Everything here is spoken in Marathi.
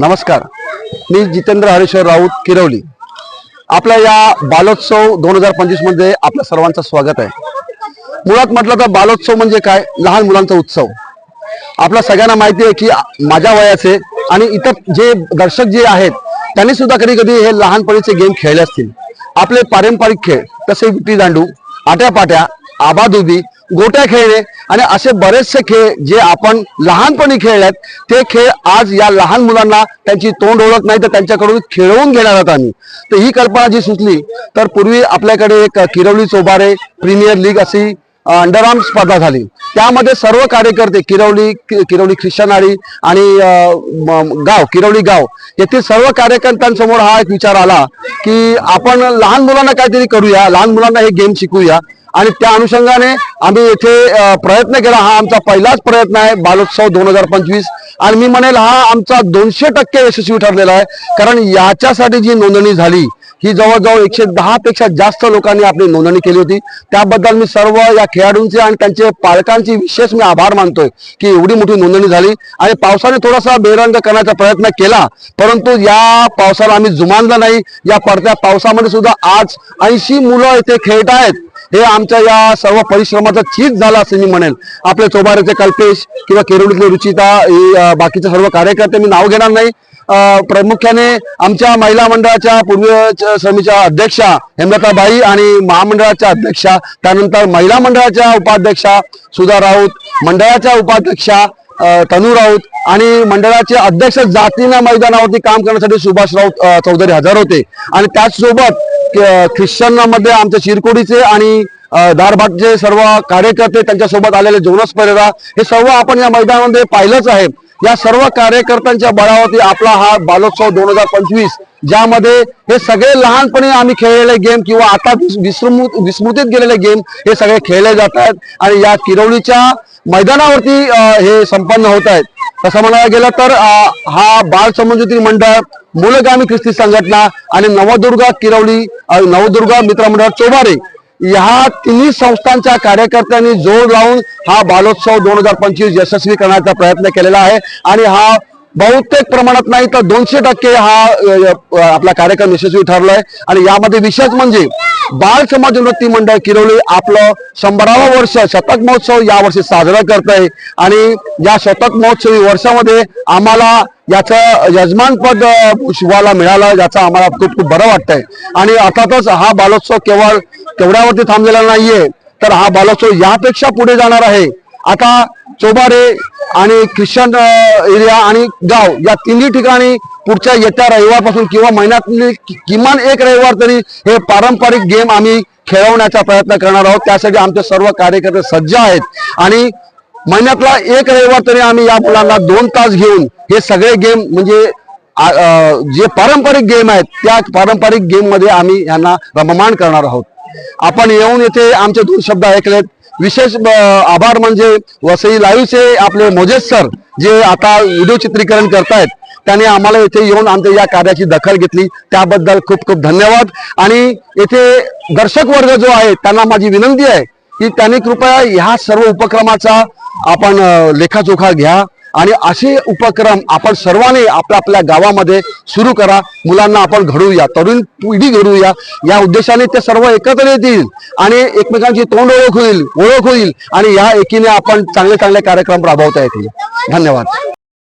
नमस्कार. मी जितेंद्र हरेश्वर राऊत किरवली. आपल्या या बालोत्सव दोन हजार पंचवीसमध्ये आपल्या सर्वांचं स्वागत आहे. मुळात म्हटलं तर बालोत्सव म्हणजे काय? लहान मुलांचा उत्सव. आपल्या सगळ्यांना माहिती आहे की माझ्या वयाचे आणि इतर जे दर्शक जे आहेत त्यांनी सुद्धा कधी कधी हे लहानपणीचे गेम खेळले असतील. आपले पारंपरिक खेळ तसे विटी दांडू आट्यापाट्या आबाधुबी गोट्या खेळणे आणि असे बरेचसे खेळ जे आपण लहानपणी खेळलेत ते खेळ आज या लहान मुलांना त्यांची तोंड ओळख नाही तर त्यांच्याकडून खेळवून घेणार आहोत आम्ही. तर ही कल्पना जी सुचली तर पूर्वी आपल्याकडे एक किरवली चोबारे प्रीमियर लीग अशी अंडरआर्म स्पर्धा झाली. त्यामध्ये सर्व कार्यकर्ते किरवली कि- किरवली ख्रिश्चनारी आणि गाव किरवली गाव येथील सर्व कार्यकर्त्यांसमोर हा एक विचार आला की आपण लहान मुलांना काहीतरी करूया लहान मुलांना हे गेम शिकूया. आणि त्या अनुषंगाने आम्ही येथे प्रयत्न केला. हा आमचा पहिलाच प्रयत्न आहे बालोत्सव दोन हजार पंचवीस. आणि मी म्हणेल हा आमचा दोनशे टक्के यशस्वी ठरलेला आहे. कारण याच्यासाठी जी नोंदणी झाली ही जवळजवळ एकशे दहा पेक्षा जास्त लोकांनी आपली नोंदणी केली होती. त्याबद्दल मी सर्व या खेळाडूंचे आणि त्यांचे पालकांचे विशेष मी आभार मानतोय की एवढी मोठी नोंदणी झाली आणि पावसाने थोडासा बेरंग करण्याचा प्रयत्न केला. परंतु या पावसाला आम्ही जुमानलं नाही. या पडत्या पावसामध्ये सुद्धा आज ऐंशी मुलं इथे खेळत आहेत. हे आमच्या या सर्व परिश्रमाचं चीज झालं असं मी म्हणेल आपले चोबारेचे कल्पेश किंवा केरळीतले रुचिता बाकीचे सर्व कार्यकर्ते मी नाव घेणार नाही. प्रामुख्याने आमच्या महिला मंडळाच्या पूर्व समितीच्या अध्यक्षा हेमलताबाई आणि महामंडळाच्या अध्यक्षा त्यानंतर महिला मंडळाच्या उपाध्यक्षा सुधा राऊत मंडळाच्या उपाध्यक्षा तनू राऊत आणि मंडळाचे अध्यक्ष जातीना मैदानावरती काम करण्यासाठी सुभाष राऊत चौधरी हजर होते. आणि त्याचसोबत ख्रिश्चनमध्ये आमचे चिरकोडीचे आणि अं, दारभाटचे सर्व कार्यकर्ते त्यांच्यासोबत आलेले जोनस परेरा हे सर्व आपण या मैदानामध्ये पाहिलंच आहे. या सर्व कार्यकर्त्यांच्या बळावरती आपला हा बालोत्सव दोन हजार पंचवीस ज्यामध्ये हे सगळे लहानपणी आम्ही खेळलेले गेम किंवा आता विस- विस्मृ विस्मृतीत गेलेले गेम हे सगळे खेळले जात आहेत. आणि या किरवलीच्या मैदानावरती हे संपन्न होत आहेत. तसं म्हणायला गेलं तर हा बाल समजुती मंडळ मूलगामी ख्रिस्ती संघटना आणि नवदुर्गा किरवली नवदुर्गा मित्रमंडळ चोबारे ह्या तिन्ही संस्थांच्या कार्यकर्त्यांनी जोर लावून हा बालोत्सव दोन हजार पंचवीस यशस्वी करण्याचा प्रयत्न केलेला आहे. आणि हा बहुतेक प्रमाणात नाही तर दोनशे टक्के हा आपला कार्यक्रम यशस्वी ठरलाय. आणि यामध्ये विशेष म्हणजे बाळ समाज उन्नती मंडळ किरवली आपलं शंभरावं वर्ष शतक महोत्सव यावर्षी साजरा करत आहे आणि या शतक महोत्सवी वर्षामध्ये आम्हाला याचं यजमानपद शिवाला मिळालं याचं आम्हाला खूप खूप बरं वाटतंय. आणि अर्थातच हा बालोत्सव केवळ तेवढ्यावरती थांबलेला नाहीये तर हा बालोत्सव यापेक्षा पुढे जाणार आहे. आता चोबारे आणि ख्रिश्चन एरिया आणि गाव या तिन्ही ठिकाणी पुढच्या येत्या रविवारपासून किंवा महिन्यातली किमान एक रविवार तरी हे पारंपरिक गेम आम्ही खेळवण्याचा प्रयत्न करणार आहोत. त्यासाठी आमचे सर्व कार्यकर्ते सज्ज आहेत. आणि महिन्यातला एक रविवार तरी आम्ही या मुलांना दोन तास घेऊन हे सगळे गेम म्हणजे जे पारंपरिक गेम आहेत त्या पारंपरिक गेममध्ये आम्ही यांना रममाण करणार आहोत. आपण येऊन येथे आमचे दोन शब्द ऐकलेत. विशेष आभार म्हणजे वसई लाईव्हचे आपले मोजेस सर जे आता व्हिडिओ चित्रीकरण करतायत त्याने आम्हाला येथे येऊन आमच्या या कार्याची दखल घेतली. त्याबद्दल खूप खूप धन्यवाद. आणि येथे दर्शक वर्ग जो आहे त्यांना माझी विनंती आहे की त्यांनी कृपया ह्या सर्व उपक्रमाचा आपण लेखाजोखा घ्या. आणि असे उपक्रम आपण सर्वांनी आपल्या आपल्या गावामध्ये सुरू करा. मुलांना आपण घडवूया. तरुण पिढी घडवूया. या उद्देशाने ते सर्व एकत्र येतील आणि एकमेकांची तोंड ओळख होईल ओळख होईल आणि या एकीने आपण चांगले चांगले कार्यक्रम राबवता येतील. धन्यवाद.